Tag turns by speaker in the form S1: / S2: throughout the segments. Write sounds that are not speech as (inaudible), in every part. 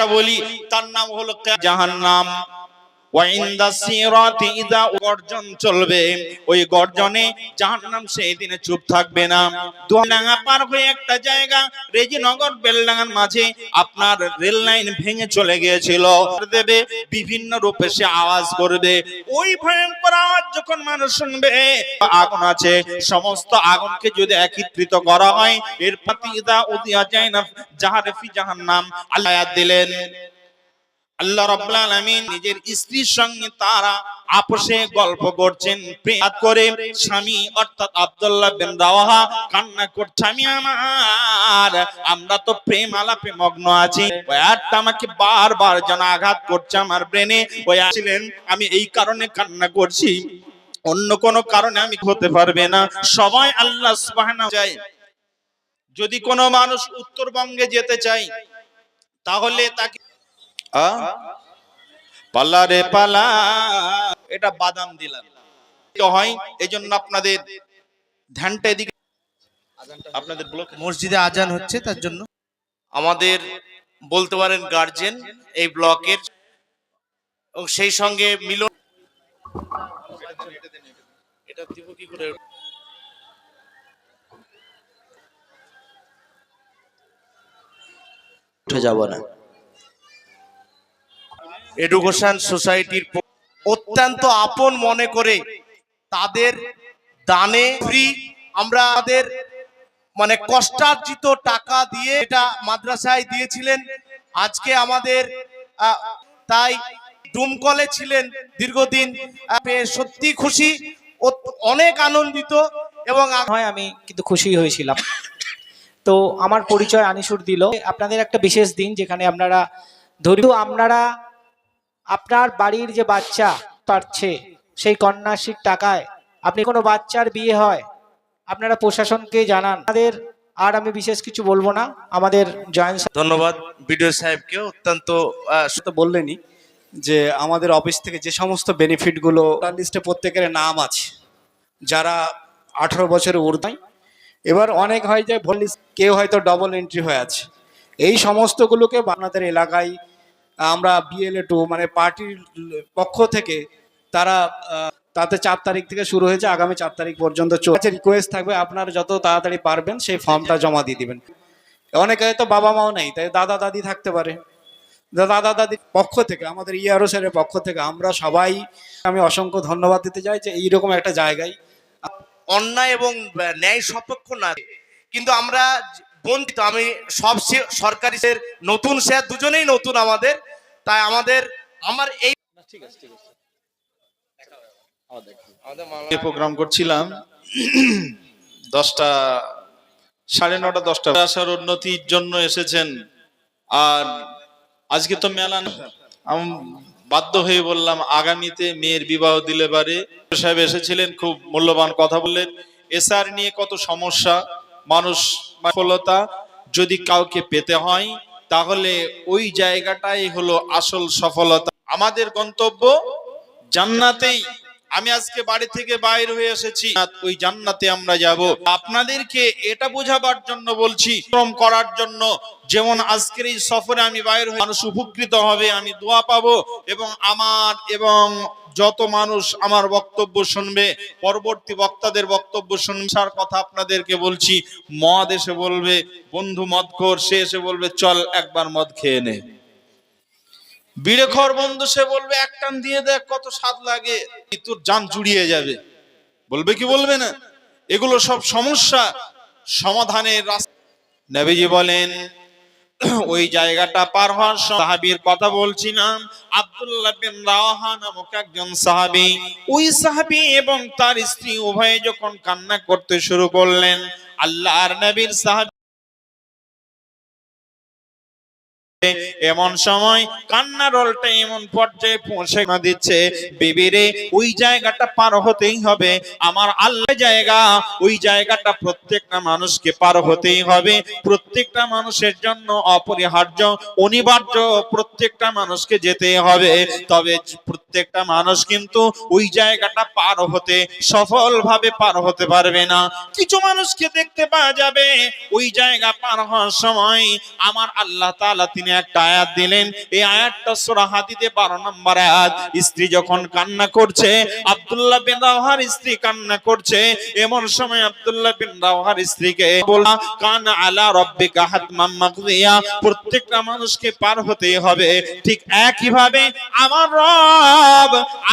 S1: আরেকটা বলি তার নাম হলো জাহান্নাম। গর্জন চলবে। ওই গর্জনে চুপ থাকবে না। দোলাঙ্গা পার হয়ে একটা জায়গা, রেজিনগর মাঝে আপনার রেল লাইন ভেঙে চলে গিয়েছিল। দেবে বিভিন্ন রূপে সে আওয়াজ করবে। ওই ভয়ঙ্কর আওয়াজ যখন মানুষ শুনবে, আগুন আছে। সমস্ত আগুনকে যদি একত্রিত করা হয়, এর প্রতি ইদা উদিয়া যায় না জাহারে জাহান্নাম। আল্লাহ দিলেন। আল্লাহ রাব্বুল আলামিন নিজের স্ত্রীর সঙ্গে তারা আপোষে গল্প করছেন প্রেম করে, স্বামী অর্থাৎ আব্দুল্লাহ বিন রাওয়াহা কান্না করছে, আমি আমার, আমরা তো প্রেম আলাপে মগ্ন আছি ওই আমাকে বারবার যেন আঘাত করছে আমার ব্রেনে ওই আসলেন আমি এই কারণে কান্না করছি, অন্য কোন কারণে আমি হতে পারবে না সবাই আল্লাহ যায় যদি কোনো মানুষ উত্তরবঙ্গে যেতে চায়, তাহলে তাকে? পাল্লা রে পালা। এটা বাদাম দিলাম। হয় এই জন্য আপনাদের ধ্যানটা এদিকে আপনাদের ব্লক
S2: মসজিদে আজান হচ্ছে তার জন্য।
S3: আমাদের বলতে পারেন গার্জেন এই ব্লকের এবং সেই সঙ্গে মিলন এটা দিব কি করে?
S2: উঠে যাব না।
S3: এডুকেশন সোসাইটির অত্যন্ত আপন মনে করে তাদের দানে ফ্রি আমরা তাদের মানে কষ্টার্জিত টাকা দিয়ে এটা মাদ্রাসায় দিয়েছিলেন। আজকে আমাদের তাই ডুমকলে ছিলেন দীর্ঘদিন। সত্যি খুশি অনেক আনন্দিত এবং
S4: হয়, আমি কিন্তু খুশি হয়েছিলাম। তো আমার পরিচয় আনিসুর দিল। আপনাদের একটা বিশেষ দিন যেখানে আপনারা ধরি আপনারা আপনার বাড়ির যে বাচ্চা পারছে সেই কন্যাশ্রীর টাকায় আপনি কোনো বাচ্চার বিয়ে হয়, আপনারা প্রশাসনকে জানান। আমাদের আর আমি বিশেষ কিছু বলব না, আমাদের জয়েন্ট
S3: ধন্যবাদ বিডিও সাহেবকে অত্যন্ত
S5: বললেনই যে আমাদের অফিস থেকে যে সমস্ত বেনিফিটগুলো লিস্টে প্রত্যেকের নাম আছে, যারা আঠারো বছরের ঊর্ধ্বায় এবার অনেক হয় যে ভোট কেউ হয়তো ডবল এন্ট্রি হয়ে আছে। এই সমস্তগুলোকে আপনাদের এলাকায় আমরা বিএলএ টু মানে পার্টির পক্ষ থেকে তারা তাতে চার তারিখ থেকে শুরু হয়েছে, আগামী চার তারিখ পর্যন্ত চলছে। রিকোয়েস্ট থাকবে, আপনারা যত তাড়াতাড়ি পারবেন সেই ফর্মটা জমা দিয়ে দিবেন। অনেকে হয়তো বাবা মাও নেই, তাই দাদা দাদি থাকতে পারে। দাদা দাদির পক্ষ থেকে, আমাদের ইয়ারো স্যারের পক্ষ থেকে আমরা সবাই, আমি অসংখ্য ধন্যবাদ দিতে চাই যে এইরকম একটা জায়গায়।
S3: অন্যায় এবং ন্যায় সপক্ষ না। কিন্তু আমরা বঞ্চিত, আমি সব সরকারি স্যার, নতুন স্যার, দুজনেই নতুন আমাদের। তাই আমাদের আমার এই
S1: প্রোগ্রাম করছিলাম দশটা সাড়ে নটা দশটা। আসার উন্নতির জন্য এসেছেন। আর আজকে তো মেলা আমি বাধ্য হয়ে বললাম আগামীতে মেয়ের বিবাহ দিলে পারে। সাহেব এসেছিলেন খুব মূল্যবান কথা বললেন। এসআর নিয়ে কত সমস্যা মানুষ সফলতা যদি কাউকে পেতে হয় তাহলে ওই জায়গাটাই হলো আসল সফলতা। আমাদের গন্তব্য জান্নাতেই। আমি আজকে বাড়ি থেকে বাইর হয়ে এসেছি। ওই জান্নাতে আমরা যাব। আপনাদেরকে এটা বোঝাবার জন্য বলছি শ্রম করার জন্য। যেমন আজকের এই সফরে আমি বাইরে হয়ে মানুষ উপকৃত হবে, আমি দোয়া পাবো এবং আমার এবং যত মানুষ আমার বক্তব্য শুনবে, পরবর্তী বক্তাদের বক্তব্য শুনছার কথা আপনাদেরকে বলছি, মদ এসে বলবে, বন্ধু মদ খোর, সে এসে বলবে, চল একবার মদ খেয়ে নে। বিড়ে খর বন্ধু সে বলবে, এক টান দিয়ে দেখ কত স্বাদ লাগে তোর জান জুড়িয়ে যাবে। বলবে কি বলবে না? এগুলো সব সমস্যা, সমাধানের রাস্তা। নবীজি বলেন (clears throat) ওই জায়গাটা পার হওয়ার সাহাবীর কথা বলছিলাম, আব্দুল্লাহ বিন রাওয়াহা নামক একজন সাহাবী। ওই সাহাবী এবং তার স্ত্রী উভয়ে যখন কান্না করতে শুরু করলেন, আল্লাহর নবীর সাহাবী এমন সময় কান্নার রোলটা এমন পর্যায়ে পৌঁছে না দিচ্ছে। বিবিরে, ওই জায়গাটা পার হতেই হবে। আমার আল্লাহ জায়গা। ওই জায়গাটা প্রত্যেকটা মানুষকে পার হতেই হবে। প্রত্যেকটা মানুষের জন্য অপরিহার্য, অনিবার্য প্রত্যেকটা মানুষকে যেতে হবে। তবে প্রত্যেকটা মানুষ কিন্তু ওই জায়গাটা পার হতে, সফলভাবে পার হতে পারবে না। কিছু মানুষকে দেখতে পাওয়া যাবে, ওই জায়গা পার হওয়ার সময় আমার আল্লাহ তাআলা তিনি একটা আয়াত দিলেন। এই আয়াতটা সূরা হাদিদে 12 নম্বর আয়াত। স্ত্রী যখন কান্না করছে, আব্দুল্লাহ বিন রাওয়াহার স্ত্রী কান্না করছে। এমন সময় আব্দুল্লাহ বিন রাওয়াহার স্ত্রীকে বলা কান আলা রাব্বিকা হাতমাম মাকদিয়া প্রত্যেকটা মানুষকে পার হতে হবে। ঠিক একই ভাবে আমার রব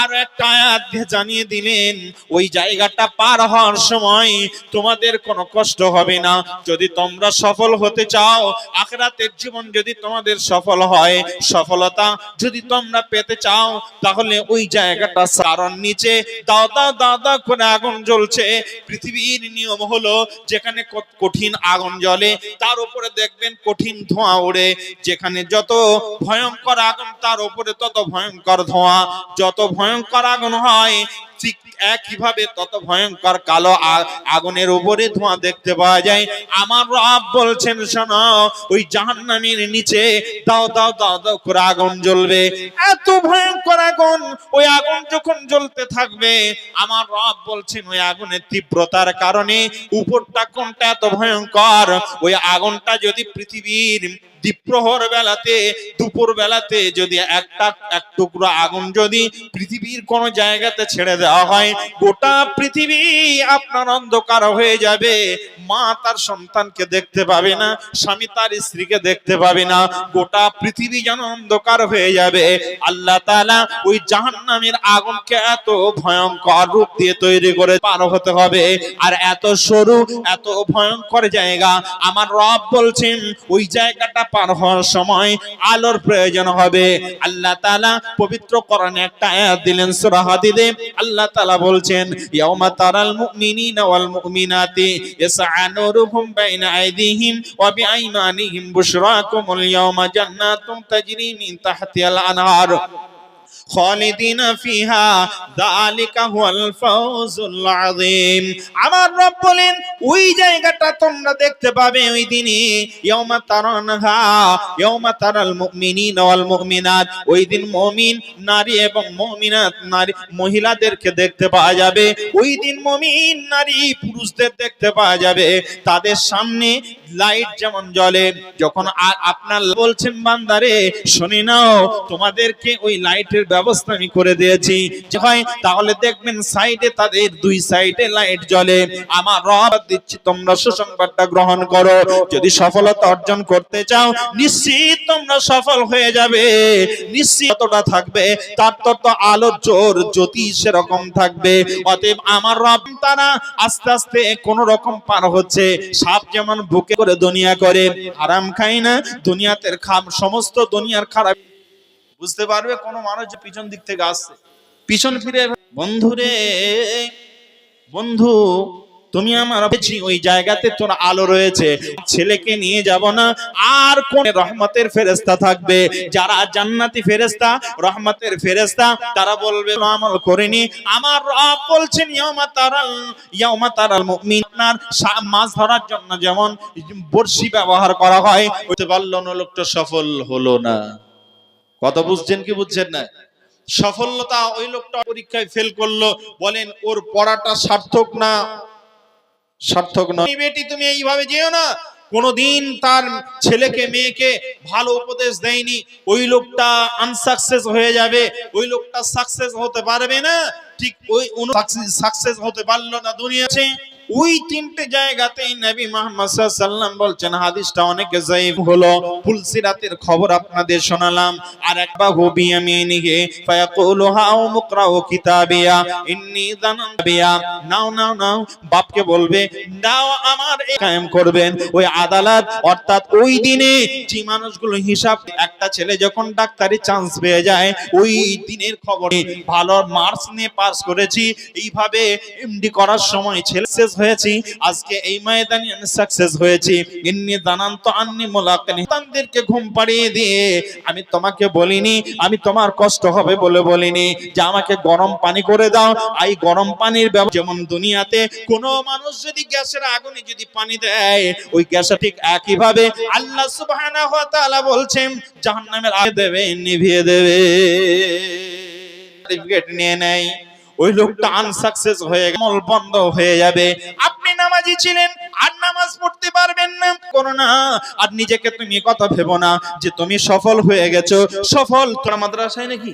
S1: আর একটা আয়াত জানিয়ে দিলেন, ওই জায়গাটা পার হওয়ার সময় তোমাদের কোনো কষ্ট হবে না। যদি তোমরা সফল হতে চাও, আখরাতের জীবন যদি তোমাদের সফল হয়, সফলতা যদি তোমরা পেতে চাও, তাহলে ওই জায়গাটা সারণ নিচে দাও দাও করে আগুন জ্বলছে। পৃথিবীর নিয়ম হলো, যেখানে কঠিন আগুন জ্বলে, তার উপরে দেখবেন কঠিন ধোঁয়া ওড়ে। যেখানে যত ভয়ঙ্কর আগুন, তার উপরে তত ভয়ঙ্কর ধোঁয়া। যত ভয়ঙ্কর আগুন হয়, ঠিক একইভাবে তত ভয়ঙ্কর কালো আগুনের উপরে ধোঁয়া দেখতে পাওয়া যায়। আমার রব বলছেন, শোনো, ওই জাহান্নামের নিচে দাও দাও দাও দাও করে আগুন জ্বলবে। এত ভয়ঙ্কর আগুন, ওই আগুন যখন জ্বলতে থাকবে, আমার রব বলছেন, ওই আগুনের তীব্রতার কারণে উপরটা কোনটা এত ভয়ঙ্কর, ওই আগুনটা যদি পৃথিবীর দ্বীপ্রহর বেলাতে, দুপুর বেলাতে যদি একটা, এক টুকরো আগুন যদি পৃথিবীর কোন জায়গাতে ছেড়ে দেওয়া হয়, গোটা পৃথিবী আপনার অন্ধকার হয়ে যাবে। মা তার সন্তানকে দেখতে পাবে না, স্বামী তার স্ত্রীকে দেখতে পাবে না। গোটা পৃথিবী যেন অন্ধকার হয়ে যাবে। আল্লাহ তাআলা ওই জাহান্নামের আগুনকে এত ভয়ঙ্কর রূপ দিয়ে তৈরি করে পার হতে হবে। আর এত সরু, এত ভয়ঙ্কর জায়গা, আমার রব বলছেন, ওই জায়গাটা পার হওয়ার সময় আলোর প্রয়োজন হবে। আল্লাহ তালা পবিত্র কোরআনে একটা আয়াত দিলেন, সূরা হাদিদে। আল্লাহ তালা বলছেন, ইয়াউমা তারাল মুমিনিনা ওয়াল মুমিনাতি ইয়াসআ নূরুহুম বাইনা আইদিহিম ওয়া বিআইমানিহিম বুশরাকুমুল ইয়াওমা জান্নাতুম তাজরি মিন তাহতিহাল আনহার। খালিদিনা ফিহা যালিকা হুয়াল ফাওজুল আযীম। আমার রব বলেন, ওই জায়গাটা তোমরা দেখতে পাবে ওই দিনে। ইয়াউমা তারানহা, ইয়াউমা তারাল মুমিনিনা ওয়াল মুমিনাত। ওই দিন মুমিন নারী এবং মুমিনাত নারী মহিলাদেরকে দেখতে পাওয়া যাবে। ওই দিন মুমিন নারী পুরুষদের দেখতে পাওয়া যাবে। তাদের সামনে লাইট যেমন জ্বলে, যখন আপনার বলছেন, বান্দারে, শুনে নাও, তোমাদেরকে ওই লাইটের ব্যবস্থা আমি করে দিয়েছি। যে হয়, তাহলে দেখবেন সাইডে তাদের দুই সাইডে লাইট জ্বলে। আমার রব দিচ্ছি, তোমরা সুসংবাদটা গ্রহণ করো। যদি সফলতা অর্জন করতে চাও, নিশ্চিত তোমরা সফল হয়ে যাবে। নিশ্চিত যতটা থাকবে, তার তত আলোর জোর, জ্যোতি সেরকম থাকবে। অতএব আমার রব তারা আস্তে আস্তে কোন রকম পার হচ্ছে। সাপ যেমন বুকে করে দুনিয়া করে আরাম খাই না, দুনিয়াতে খাম, সমস্ত দুনিয়ার খারাপ। বুঝতে পারবে? কোন মানুষ যে পিছন দিক থেকে আসছে। পিছন ফিরে বন্ধুরে, বন্ধু তুমি আমার পেয়েছি ওই জায়গাতে তোর আলো রয়েছে। ছেলেকে নিয়ে যাব না। আর কোন রহমতের ফেরেস্তা থাকবে? যারা জান্নাতি ফেরেস্তা রহমতের ফেরেস্তা তারা বলবে আমল করেনি। আমার রব বলছেন ইয়ামা তারাল ইয়ামা তারাল মুমিন আপনার সা- মাছ ধরার জন্য যেমন বড়শি ব্যবহার করা হয় হতে পারল না, লোকটা সফল হলো না। কথা বুঝছেন কি বুঝছেন না? সফলতা ওই লোকটা পরীক্ষায় ফেল করল। বলেন, ওর পড়াটা সার্থক না। সার্থক নয়। বেটি তুমি এইভাবে যেও না। কোনদিন তার ছেলেকে, মেয়েকে ভালো উপদেশ দেয়নি। ওই লোকটা আনসাকসেস হয়ে যাবে। ওই লোকটা সাকসেস হতে পারবে না। ঠিক ওই সাকসেস হতে পারল না দুনিয়াতে। ওই তিনটে জায়গাতেই নবী মুহাম্মদ সাল্লাম বলছেন, হাদিসটা অনেক যায়িফ হলো। ফুলসিরাতের খবর আপনাদের শোনালাম। আর একবার হুবি ইয়ামিনিহি ফায়াকুলু হাউ মুকরাউ কিতাবিয়া, ইন্নী যানাবিয়া নাও নাও নাও, বাপকে বলবে, নাও আমার কায়েম করবেন। ওই আদালত, অর্থাৎ ওই দিনে যে মানুষগুলো হিসাব, একটা ছেলে যখন ডাক্তারি চান্স পেয়ে যায়, ওই দিনের খবরে ভালো মার্কস নিয়ে পাস করেছি। এইভাবে এমডি করার সময় ছেলে শেষ হয়েছি, আজকে এই ময়দানে আমি সাকসেস হয়েছি। ইন্নি দানান্ত আন্নি মোলাকানি। সন্তানদেরকে ঘুম পাড়িয়ে দিয়ে আমি তোমাকে বলিনি, আমি তোমার কষ্ট হবে বলে বলিনি। যে আমাকে গরম পানি করে দাও, এই গরম পানির ব্যবহার যেমন দুনিয়াতে কোন মানুষ যদি গ্যাসের আগুনে যদি পানি দেয়, ওই গ্যাসে ঠিক একই ভাবে আল্লাহ সুবহানাহু ওয়া তাআলা বলছেন, জাহান্নামের আগে দেবে, নিভিয়ে দেবে। সার্টিফিকেট নিয়ে নেয়। ওই লোকটা আনসাকসেস হয়ে গেল বন্ধ হয়ে যাবে। আপনি নামাজি ছিলেন, আর নামাজ পড়তে পারবেন না। করো না, আর নিজেকে তুমি কথা ভেবো না যে তুমি সফল হয়ে গেছো। সফল তোরা মাদ্রাসায় নাকি?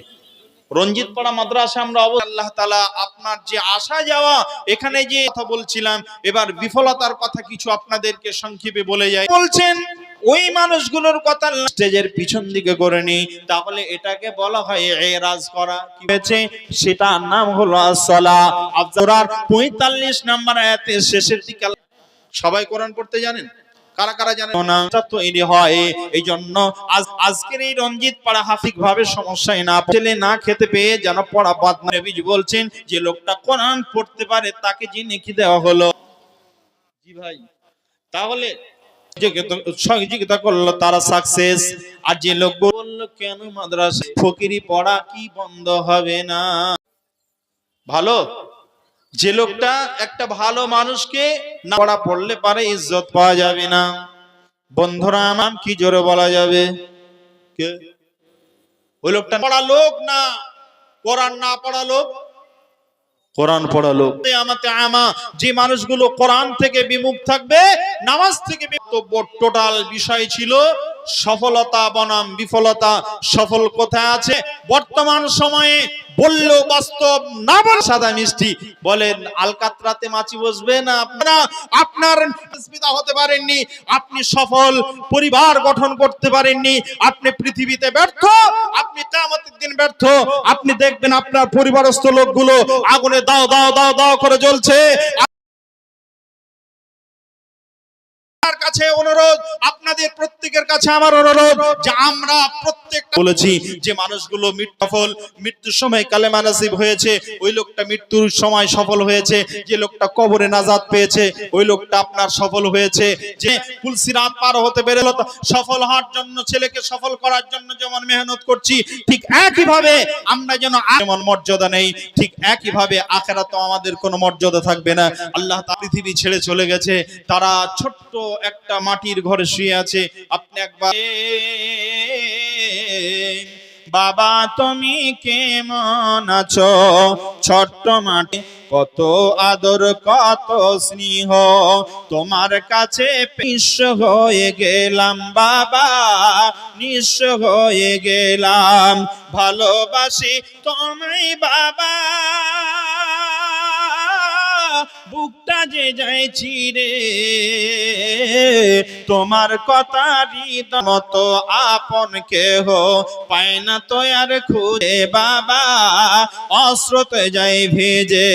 S1: রঞ্জিত পাড়া মাদ্রাসা আমরা আল্লাহ তালা আপনার যে আসা যাওয়া, এখানে যে কথা বলছিলাম, এবার বিফলতার কথা কিছু আপনাদেরকে সংক্ষেপে বলে যায় বলছেন ওই মানুষগুলোর কথা স্টেজের পিছন দিকে করে নি। তাহলে এটাকে বলা হয় এরাজ করা। কি হয়েছে? সেটার নাম হলো আসলা আফজারার পঁয়তাল্লিশ নাম্বার আয়াতের শেষের দিকে সবাই কোরআন পড়তে জানেন? কারা কারা জানেন? না তৈরি হয়। এই জন্য আজ আজকের এই রঞ্জিত পাড়া হাফিক ভাবে সমস্যায় না ছেলে না খেতে পেয়ে যেন পড়া বাদ নবীজি বলছেন যে লোকটা কোরআন পড়তে পারে, তাকে যে নেকি দেওয়া হলো। জি ভাই। তাহলে সহযোগিতা করল তারা সাকসেস আর যে লোক বলল কেন মাদ্রাসা ফকিরি পড়া কি বন্ধ হবে না? ভালো? যে লোকটা একটা ভালো মানুষকে না পড়া পড়লে পারে ইজ্জত পাওয়া যাবে না। বন্ধুরা আমার কি জোরে বলা যাবে? কে? ওই লোকটা পড়া লোক না। কোরআন না পড়া লোক। কোরআন পড়া লোক। আমাতে আমা যে মানুষগুলো কোরআন থেকে বিমুখ থাকবে নামাজ থেকে টোটাল বিষয় ছিল সফলতা বনাম বিফলতা। সফল কোথায় আছে? বর্তমান সময়ে বললেও বাস্তব না বল সাদা মিষ্টি। বলেন, আলকাতরাতে মাছি বসবে না আপনারা? আপনার পিতা হতে পারেননি, আপনি সফল পরিবার গঠন করতে পারেননি, আপনি পৃথিবীতে ব্যর্থ, আপনি কামতের দিন ব্যর্থ। আপনি দেখবেন আপনার পরিবারস্থ লোকগুলো আগুনে দাও দাও দাও দাও করে জ্বলছে। কাছে অনুরোধ আপনাদের প্রত্যেকের কাছে আমার অনুরোধ যে আমরা প্রত্যেক বলেছি যে মানুষগুলো সফল মৃত্যুর সময় কালেমা নাসিব হয়েছে, ওই লোকটা মৃত্যুর সময় সফল হয়েছে, যে লোকটা কবরে নাজাত পেয়েছে, ওই লোকটা আপনার সফল হয়েছে। যে তুলসিরাত পার হতে বেরোলো তো সফল হওয়ার জন্য, ছেলেকে সফল করার জন্য যেমন মেহনত করছি, ঠিক একই ভাবে আমরা যেন যেমন মর্যাদা নেই, ঠিক একই ভাবে আখেরা তো আমাদের কোনো মর্যাদা থাকবে না। আল্লাহ পৃথিবী ছেড়ে চলে গেছে, তারা ছোট্ট একটা মাটির ঘরে শুয়ে আছে। আপনি একবার বাবা, তুমি কেমন আছো? ছোট্ট মাটি, কত আদর, কত স্নেহ। তোমার কাছে পিস হয়ে গেলাম, বাবা, নিঃস হয়ে গেলাম। ভালোবাসি তোমায়, বাবা। বুকটা যে যাইছি রে তোমার কথা হৃদয় মতো আপন কেহ পায় না তো আর খুঁজে। বাবা, অস্রোতে যাই ভেজে,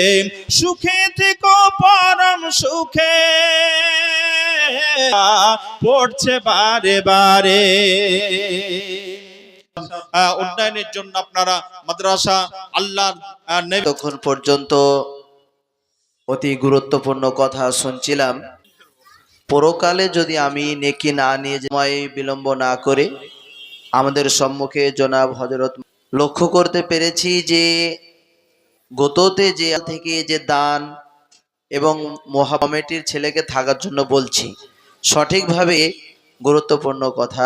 S1: সুখে থেকো পরম সুখে। পড়ছে বারে বারে। উন্নয়নের জন্য আপনারা মাদ্রাসা, আল্লাহর
S2: তখন পর্যন্ত অতি গুরুত্বপূর্ণ কথা শুনছিলাম। পরকালে যদি আমি নেকি না নিয়ে সময় বিলম্ব না করে, আমাদের সম্মুখে জনাব হজরত লক্ষ্য করতে পেরেছি যে, গততে যে থেকে যে দান এবং মহা কমিটির ছেলেকে থাকার জন্য বলছি, সঠিকভাবে গুরুত্বপূর্ণ কথা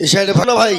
S6: এই সাইডে ভালো ভাই।